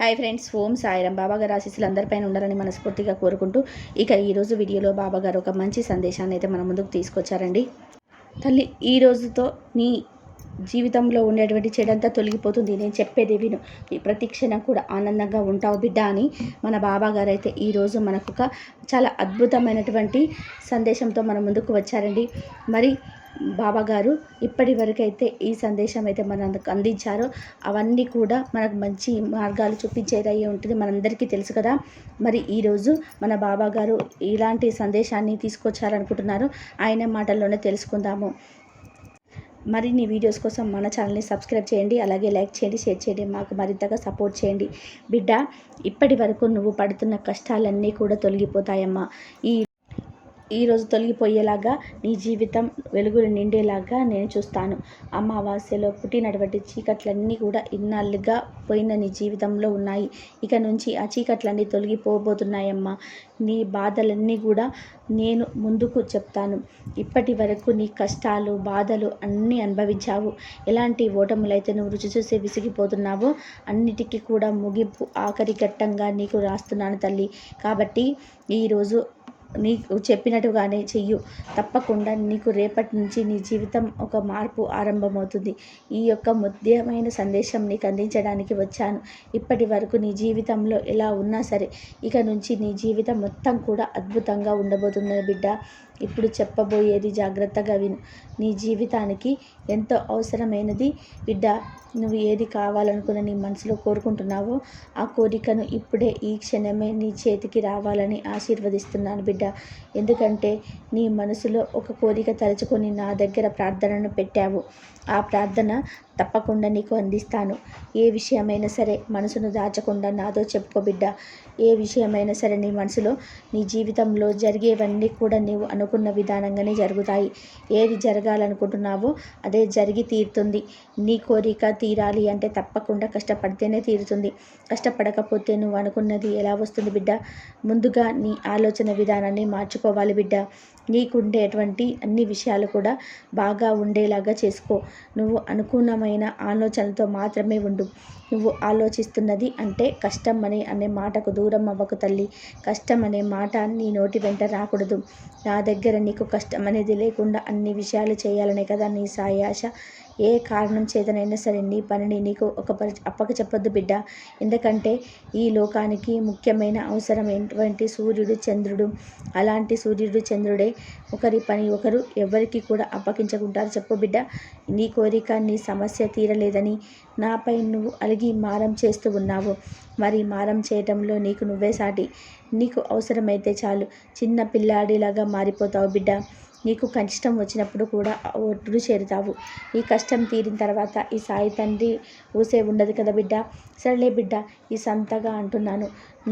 Hi friends ఓం సాయిరం బాబాగారు ఆశీస్సులు అందరిపైన ఉండాలని మనస్ఫూర్తిగా కోరుకుంటూ ఇక ఈరోజు వీడియోలో బాబాగారు ఒక మంచి సందేశాన్ని అయితే మన ముందుకు తీసుకొచ్చారండి. తల్లి ఈ రోజుతో నీ జీవితంలో ఉండేటువంటి చెడంతా తొలగిపోతుంది. నేను చెప్పేది విను. ప్రతి క్షణం కూడా ఆనందంగా ఉంటావు బిడ్డ అని మన బాబా గారు అయితే ఈరోజు మనకు ఒక చాలా అద్భుతమైనటువంటి సందేశంతో మన ముందుకు వచ్చారండి. మరి బాబా గారు ఇప్పటి వరకు అయితే ఈ సందేశం అయితే మనకు అందించారో. అవన్నీ కూడా మనకు మంచి మార్గాలు చూపించేది ఉంటుంది. మనందరికీ తెలుసు కదా. మరి ఈరోజు మన బాబా గారు ఇలాంటి సందేశాన్ని తీసుకొచ్చారనుకుంటున్నారు. ఆయన మాటల్లోనే తెలుసుకుందాము. మరిన్ని వీడియోస్ కోసం మన ఛానల్ని సబ్స్క్రైబ్ చేయండి. అలాగే లైక్ చేయండి షేర్ చేయండి. మాకు మరింతగా సపోర్ట్ చేయండి. బిడ్డ ఇప్పటి వరకు నువ్వు పడుతున్న కష్టాలన్నీ కూడా తొలగిపోతాయమ్మా. ఈ ఈరోజు తొలగిపోయేలాగా నీ జీవితం వెలుగులు నిండేలాగా నేను చూస్తాను. అమావాస్యలో పుట్టినటువంటి చీకట్లన్నీ కూడా ఇన్నాళ్ళుగా పోయిన నీ జీవితంలో ఉన్నాయి. ఇక నుంచి ఆ చీకట్లన్నీ తొలగిపోబోతున్నాయమ్మా. నీ బాధలన్నీ కూడా నేను ముందుకు చెప్తాను. ఇప్పటి వరకు నీ కష్టాలు బాధలు అన్నీ అనుభవించావు. ఎలాంటి ఓటములైతే నువ్వు రుచి చూసి విసిగిపోతున్నావో అన్నిటికీ కూడా ముగింపు ఆఖరి ఘట్టంగా నీకు రాస్తున్నాను తల్లి. కాబట్టి ఈరోజు నీకు చెప్పినట్టుగానే చెయ్యు. తప్పకుండా నీకు రేపటి నుంచి నీ జీవితం ఒక మార్పు ఆరంభమవుతుంది. ఈ యొక్క ముఖ్యమైన సందేశం నీకు అందించడానికి వచ్చాను. ఇప్పటి వరకు నీ జీవితంలో ఎలా ఉన్నా సరే ఇక నుంచి నీ జీవితం మొత్తం కూడా అద్భుతంగా ఉండబోతుందని బిడ్డ. ఇప్పుడు చెప్పబోయేది జాగ్రత్తగా విను నీ జీవితానికి ఎంతో అవసరమైనది. బిడ్డ నువ్వు ఏది కావాలనుకున్న నీ మనసులో కోరుకుంటున్నావో ఆ కోరికను ఇప్పుడే ఈ క్షణమే నీ చేతికి రావాలని ఆశీర్వదిస్తున్నాను బిడ్డ. ఎందుకంటే నీ మనసులో ఒక కోరిక తలుచుకొని నా దగ్గర ప్రార్థనను పెట్టావు. ఆ ప్రార్థన తప్పకుండా నీకు అందిస్తాను. ఏ విషయమైనా సరే మనసును దాచకుండా నాతో చెప్పుకో బిడ్డ. ఏ విషయమైనా సరే నీ మనసులో నీ జీవితంలో జరిగేవన్నీ కూడా నీవు అనుకున్న విధానంగానే జరుగుతాయి. ఏది జరగాలనుకుంటున్నావో అదే జరిగి తీరుతుంది. నీ కోరిక తీరాలి అంటే తప్పకుండా కష్టపడితేనే తీరుతుంది. కష్టపడకపోతే నువ్వు అనుకున్నది ఎలా వస్తుంది బిడ్డ? ముందుగా నీ ఆలోచన విధానాన్ని మార్చుకోవాలి బిడ్డ. నీకుండేటువంటి అన్ని విషయాలు కూడా బాగా ఉండేలాగా చేసుకో. నువ్వు అనుకూలమైన ఆలోచనలతో మాత్రమే ఉండు. నువ్వు ఆలోచిస్తున్నది అంటే కష్టం అని అనే మాటకు దూరం అవ్వకు తల్లి. కష్టం అనే మాట నీ నోటి వెంట రాకూడదు. నా దగ్గర నీకు కష్టం అనేది లేకుండా అన్ని విషయాలు చేయాలనే కదా నీ సాయాశ. ఏ కారణం చేతనైనా సరే నీ పనిని నీకు ఒక పరి అప్పక చెప్పొద్దు బిడ్డ. ఎందుకంటే ఈ లోకానికి ముఖ్యమైన అవసరం అవసరమైనటువంటి సూర్యుడు చంద్రుడు. అలాంటి సూర్యుడు చంద్రుడే ఒకరి పని ఒకరు ఎవరికి కూడా అప్పగించకుంటారు. చెప్పు బిడ్డ నీ కోరిక నీ సమస్య తీరలేదని నాపై నువ్వు అలిగి మారం చేస్తూ ఉన్నావు. మరి మారం చేయటంలో నీకు నువ్వే సాటి. నీకు అవసరమైతే చాలు. చిన్న పిల్లాడిలాగా మారిపోతావు బిడ్డ. నీకు కష్టం వచ్చినప్పుడు కూడా ఒడ్డు చేరుతావు. ఈ కష్టం తీరిన తర్వాత ఈ సాయి తండ్రి ఊసే ఉండదు కదా బిడ్డ? సరేలే బిడ్డ ఈ సంతగా అంటున్నాను.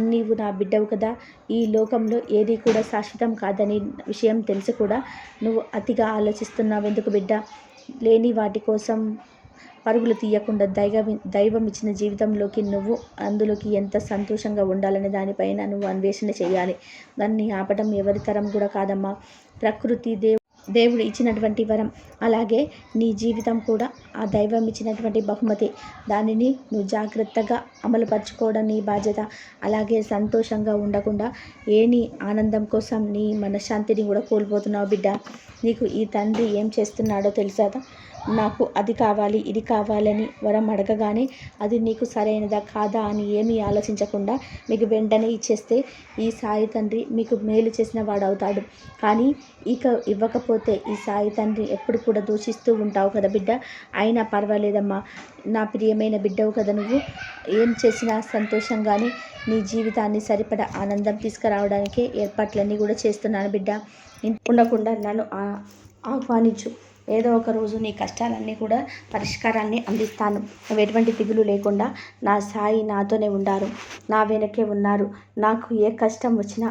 నీవు నా బిడ్డవు కదా? ఈ లోకంలో ఏది కూడా శాశ్వతం కాదని విషయం తెలిసి కూడా. నువ్వు అతిగా ఆలోచిస్తున్నావు ఎందుకు బిడ్డ? లేని వాటి కోసం పరుగులు తీయకుండా దైవ దైవం ఇచ్చిన జీవితంలోకి నువ్వు అందులోకి ఎంత సంతోషంగా ఉండాలనే దానిపైన నువ్వు అన్వేషణ చేయాలి. దాన్ని ఆపటం ఎవరి తరం కూడా కాదమ్మా. ప్రకృతి దేవు దేవుడు ఇచ్చినటువంటి వరం. అలాగే నీ జీవితం కూడా ఆ దైవం ఇచ్చినటువంటి బహుమతి. దానిని నువ్వు జాగ్రత్తగా అమలుపరచుకోవడం నీ బాధ్యత. అలాగే సంతోషంగా ఉండకుండా ఏ నీ ఆనందం కోసం నీ మనశ్శాంతిని కూడా కోల్పోతున్నావు బిడ్డ. నీకు ఈ తండ్రి ఏం చేస్తున్నాడో తెలుసా నాకు అది కావాలి ఇది కావాలని వరం అడగగానే అది నీకు సరైనదా కాదా అని ఏమీ ఆలోచించకుండా మీకు వెంటనే ఇచ్చేస్తే ఈ సాయి తండ్రి మీకు మేలు చేసిన వాడు అవుతాడు కానీ ఇక ఇవ్వకపోతే ఈ సాయి తండ్రి ఎప్పుడు కూడా దూషిస్తూ ఉంటావు కదా బిడ్డ. అయినా పర్వాలేదమ్మా నా ప్రియమైన బిడ్డవు కదా నువ్వు. ఏం చేసినా సంతోషంగానే నీ జీవితాన్ని సరిపడ ఆనందం తీసుకురావడానికే ఏర్పాట్లన్నీ కూడా చేస్తున్నాను బిడ్డ. ఉండకుండా నన్ను ఆహ్వానించు. ఏదో ఒక రోజు నీ కష్టాలన్నీ కూడా పరిష్కారాన్ని అందిస్తాను. నువ్వు ఎటువంటి దిగులు లేకుండా నా సాయి నాతోనే ఉండారు. నా వెనకే ఉన్నారు. నాకు ఏ కష్టం వచ్చినా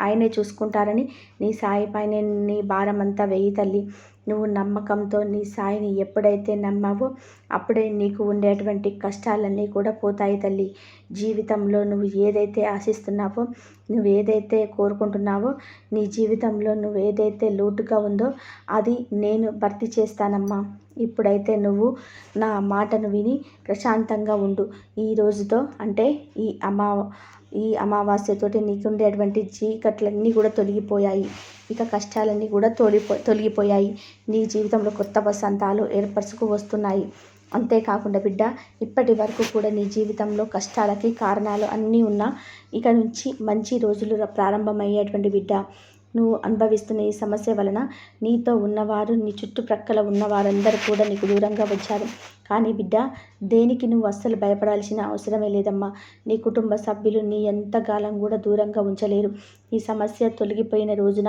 ఆయనే చూసుకుంటారని నీ సాయి పైన నీ భారం అంతా వెయ్యి తల్లి. నువ్వు నమ్మకంతో నీ సాయిని ఎప్పుడైతే నమ్మావో అప్పుడే నీకు ఉండేటువంటి కష్టాలన్నీ కూడా పోతాయి తల్లి. జీవితంలో నువ్వు ఏదైతే ఆశిస్తున్నావో నువ్వు ఏదైతే కోరుకుంటున్నావో నీ జీవితంలో నువ్వు ఏదైతే లోటుగా ఉందో అది నేను భర్తీ చేస్తానమ్మా. ఇప్పుడైతే నువ్వు నా మాటను విని ప్రశాంతంగా ఉండు. ఈ రోజుతో అంటే ఈ అమా ఈ అమావాస్యతోటి నీకుండేటువంటి చీకట్లన్నీ కూడా తొలగిపోయాయి. ఇక కష్టాలన్నీ కూడా తొలిపో తొలగిపోయాయి. నీ జీవితంలో కొత్త వసంతాలు ఏర్పరచుకు వస్తున్నాయి. అంతేకాకుండా బిడ్డ ఇప్పటి వరకు కూడా నీ జీవితంలో కష్టాలకి కారణాలు అన్నీ ఉన్నా ఇక నుంచి మంచి రోజులు ప్రారంభమయ్యేటువంటి బిడ్డ నువ్వు అనుభవిస్తున్న ఈ సమస్య వలన నీతో ఉన్నవారు నీ చుట్టుప్రక్కల ఉన్నవారందరూ కూడా నీకు దూరంగా వచ్చారు. కానీ బిడ్డ దేనికి నువ్వు అస్సలు భయపడాల్సిన అవసరమే లేదమ్మా. నీ కుటుంబ సభ్యులు నీ ఎంతకాలం కూడా దూరంగా ఉంచలేరు. ఈ సమస్య తొలగిపోయిన రోజున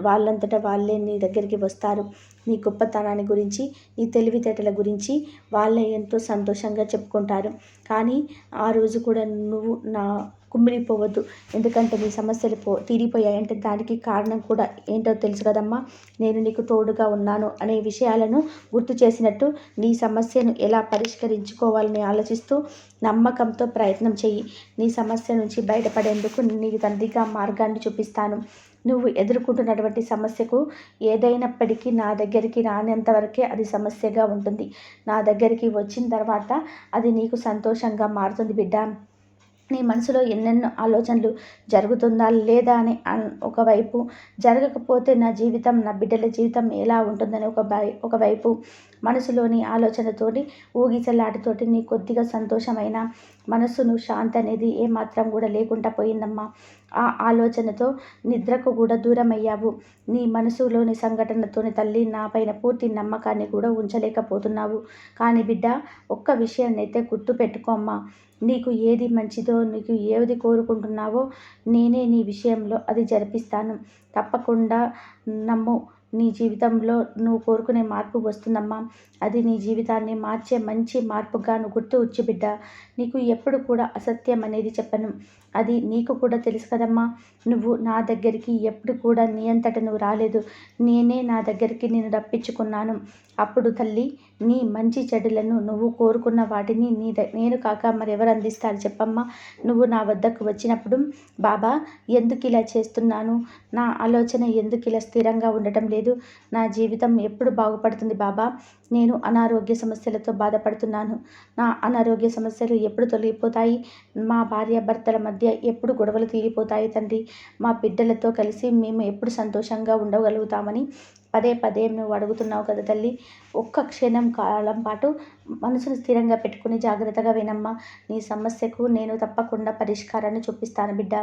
వాళ్ళంతటా వాళ్ళే నీ దగ్గరికి వస్తారు. నీ గొప్పతనాన్ని గురించి నీ తెలివితేటల గురించి వాళ్ళే ఎంతో సంతోషంగా చెప్పుకుంటారు. కానీ ఆ రోజు కూడా నువ్వు నా కుమ్మిడిపోవద్దు ఎందుకంటే నీ సమస్యలు పో తీరిపోయాయంటే దానికి కారణం కూడా ఏంటో తెలుసు కదమ్మా. నేను నీకు తోడుగా ఉన్నాను అనే విషయాలను గుర్తు చేసినట్టు నీ సమస్య సమస్యను ఎలా పరిష్కరించుకోవాలని ఆలోచిస్తూ నమ్మకంతో ప్రయత్నం చెయ్యి. నీ సమస్య నుంచి బయటపడేందుకు నీ తండ్రిగా మార్గాన్ని చూపిస్తాను. నువ్వు ఎదుర్కొంటున్నటువంటి సమస్యకు ఏదైనప్పటికీ నా దగ్గరికి రానంతవరకే అది సమస్యగా ఉంటుంది. నా దగ్గరికి వచ్చిన తర్వాత అది నీకు సంతోషంగా మారుతుంది బిడ్డ. నీ మనసులో ఎన్నెన్నో ఆలోచనలు జరుగుతుందా లేదా అని ఒకవైపు జరగకపోతే నా జీవితం నా బిడ్డల జీవితం ఎలా ఉంటుందని ఒక ఒకవైపు మనసులోని ఆలోచనతోటి ఊగిసలాటతోటి నీ కొద్దిగా సంతోషమైన మనసును శాంతి అనేది ఏమాత్రం కూడా లేకుండా పోయిందమ్మా. ఆ ఆలోచనతో నిద్రకు కూడా దూరం అయ్యావు నీ మనసులోని సంఘటనతోని తల్లి నా పైన పూర్తి నమ్మకాన్ని కూడా ఉంచలేకపోతున్నావు. కానీ బిడ్డ ఒక్క విషయాన్ని అయితే గుర్తుపెట్టుకోమ్మా నీకు ఏది మంచిదో నీకు ఏది కోరుకుంటున్నావో నేనే నీ విషయంలో అది జరిపిస్తాను. తప్పకుండా నమ్ము. నీ జీవితంలో నువ్వు కోరుకునే మార్పు వస్తుందమ్మా. అది నీ జీవితాన్ని మార్చే మంచి మార్పుగా నువ్వు గుర్తు వచ్చి బిడ్డ. నీకు ఎప్పుడు కూడా అసత్యం అనేది చెప్పను. అది నీకు కూడా తెలుసు కదమ్మా. నువ్వు నా దగ్గరికి ఎప్పుడు కూడా నీ అంతట నువ్వు రాలేదు. నేనే నా దగ్గరికి నేను రప్పించుకున్నాను. అప్పుడు తల్లి నీ మంచి చెడులను నువ్వు కోరుకున్న వాటిని నీ నేను కాక మరెవరు అందిస్తారు చెప్పమ్మా. నువ్వు నా వద్దకు వచ్చినప్పుడు బాబా ఎందుకు ఇలా చేస్తున్నాను? నా ఆలోచన ఎందుకు ఇలా స్థిరంగా ఉండటం లేదు? నా జీవితం ఎప్పుడు బాగుపడుతుంది బాబా? నేను అనారోగ్య సమస్యలతో బాధపడుతున్నాను. నా అనారోగ్య సమస్యలు ఎప్పుడు తొలగిపోతాయి? మా భార్య భర్తల మధ్య ఎప్పుడు గొడవలు తీరిపోతాయి తండ్రి? మా బిడ్డలతో కలిసి మేము ఎప్పుడు సంతోషంగా ఉండగలుగుతామని పదే పదే నువ్వు అడుగుతున్నావు కదా తల్లి. ఒక్క క్షణం కాలం పాటు మనసును స్థిరంగా పెట్టుకుని జాగ్రత్తగా వినమ్మా. నీ సమస్యకు నేను తప్పకుండా పరిష్కారాన్ని చూపిస్తాను బిడ్డ.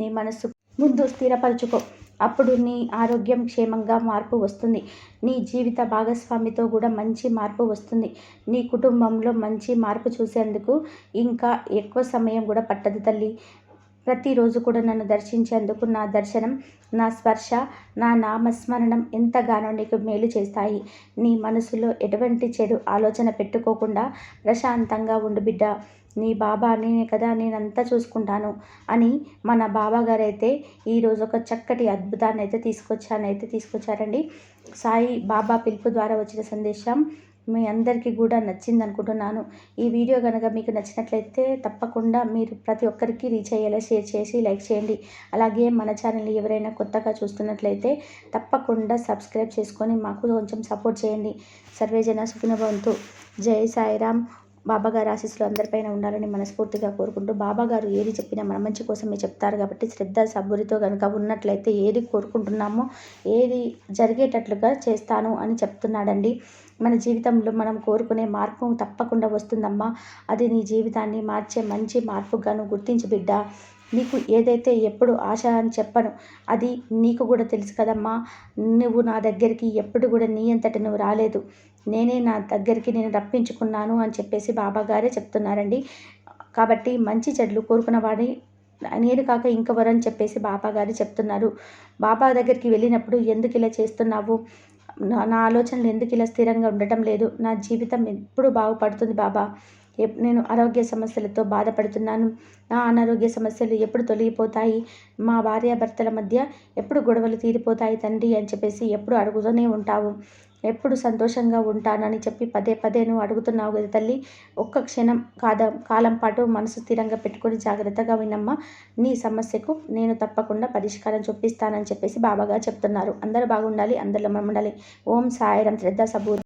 నీ మనసు ముందు స్థిరపరచుకో. అప్పుడు నీ ఆరోగ్యం క్షేమంగా మార్పు వస్తుంది. నీ జీవిత భాగస్వామితో కూడా మంచి మార్పు వస్తుంది. నీ కుటుంబంలో మంచి మార్పు చూసేందుకు ఇంకా ఎక్కువ సమయం కూడా పట్టదు తల్లి. ప్రతిరోజు కూడా నన్ను దర్శించేందుకు నా దర్శనం నా స్పర్శ నా నామస్మరణం ఎంతగానో నీకు మేలు చేస్తాయి. నీ మనసులో ఎటువంటి చెడు ఆలోచన పెట్టుకోకుండా ప్రశాంతంగా ఉండు బిడ్డ. నీ బాబా నేనే కదా నేనంతా చూసుకుంటాను అని మన బాబాగారు అయితే ఈరోజు ఒక చక్కటి అద్భుతాన్ని అయితే తీసుకొచ్చానైతే తీసుకొచ్చారండి. సాయి బాబా పిలుపు ద్వారా వచ్చిన సందేశం. మీ అందరికీ కూడా నచ్చింది అనుకుంటున్నాను ఈ వీడియో కనుక మీకు నచ్చినట్లయితే తప్పకుండా మీరు ప్రతి ఒక్కరికి రీచ్ అయ్యేలా షేర్ చేసి లైక్ చేయండి. అలాగే మన ఛానల్ ఎవరైనా కొత్తగా చూస్తున్నట్లయితే తప్పకుండా సబ్స్క్రైబ్ చేసుకొని మాకు కొంచెం సపోర్ట్ చేయండి. సర్వేజన సుఖినభవంతు జై సాయిరామ్. బాబాగారు ఆశీస్సులు అందరిపైన ఉండాలని మనస్ఫూర్తిగా కోరుకుంటూ బాబాగారు ఏది చెప్పినా మన మంచి కోసమే చెప్తారు కాబట్టి శ్రద్ధ సబ్బురితో కనుక ఉన్నట్లయితే ఏది కోరుకుంటున్నామో ఏది జరిగేటట్లుగా చేస్తాను అని చెప్తున్నాడండి. మన జీవితంలో మనం కోరుకునే మార్పు తప్పకుండా వస్తుందమ్మా. అది నీ జీవితాన్ని మార్చే మంచి మార్పుగాను గుర్తించి బిడ్డ. నీకు ఏదైతే ఎప్పుడు ఆశ అని చెప్పను అది నీకు కూడా తెలుసు కదమ్మా. నువ్వు నా దగ్గరికి ఎప్పుడు కూడా నీ అంతటి నువ్వు రాలేదు. నేనే నా దగ్గరికి నేను రప్పించుకున్నాను అని చెప్పేసి బాబాగారే చెప్తున్నారండి. కాబట్టి మంచి చెడ్లు కోరుకున్న వాడి నేను కాక ఇంకెవరని చెప్పేసి బాబా గారు చెప్తున్నారు. బాబా దగ్గరికి వెళ్ళినప్పుడు ఎందుకు ఇలా చేస్తున్నావు? నా ఆలోచనలు ఎందుకు ఇలా స్థిరంగా ఉండటం లేదు? నా జీవితం ఎప్పుడు బాగుపడుతుంది బాబా? నేను ఆరోగ్య సమస్యలతో బాధపడుతున్నాను. నా అనారోగ్య సమస్యలు ఎప్పుడు తొలగిపోతాయి? మా భార్యాభర్తల మధ్య ఎప్పుడు గొడవలు తీరిపోతాయి తండ్రి అని చెప్పేసి ఎప్పుడు అడుగుతూనే ఉంటావు. ఎప్పుడు సంతోషంగా ఉంటానని చెప్పి పదే పదే నువ్వు అడుగుతున్నావు కదా తల్లి. ఒక్క క్షణం కాద కాలం పాటు మనసు స్థిరంగా పెట్టుకొని జాగ్రత్తగా వినమ్మా. నీ సమస్యకు నేను తప్పకుండా పరిష్కారం చూపిస్తానని చెప్పేసి బాబాగా చెప్తున్నారు. అందరూ బాగుండాలి అందరిలో మనం ఉండాలి ఓం సాయిరం శ్రద్ధ సబూర్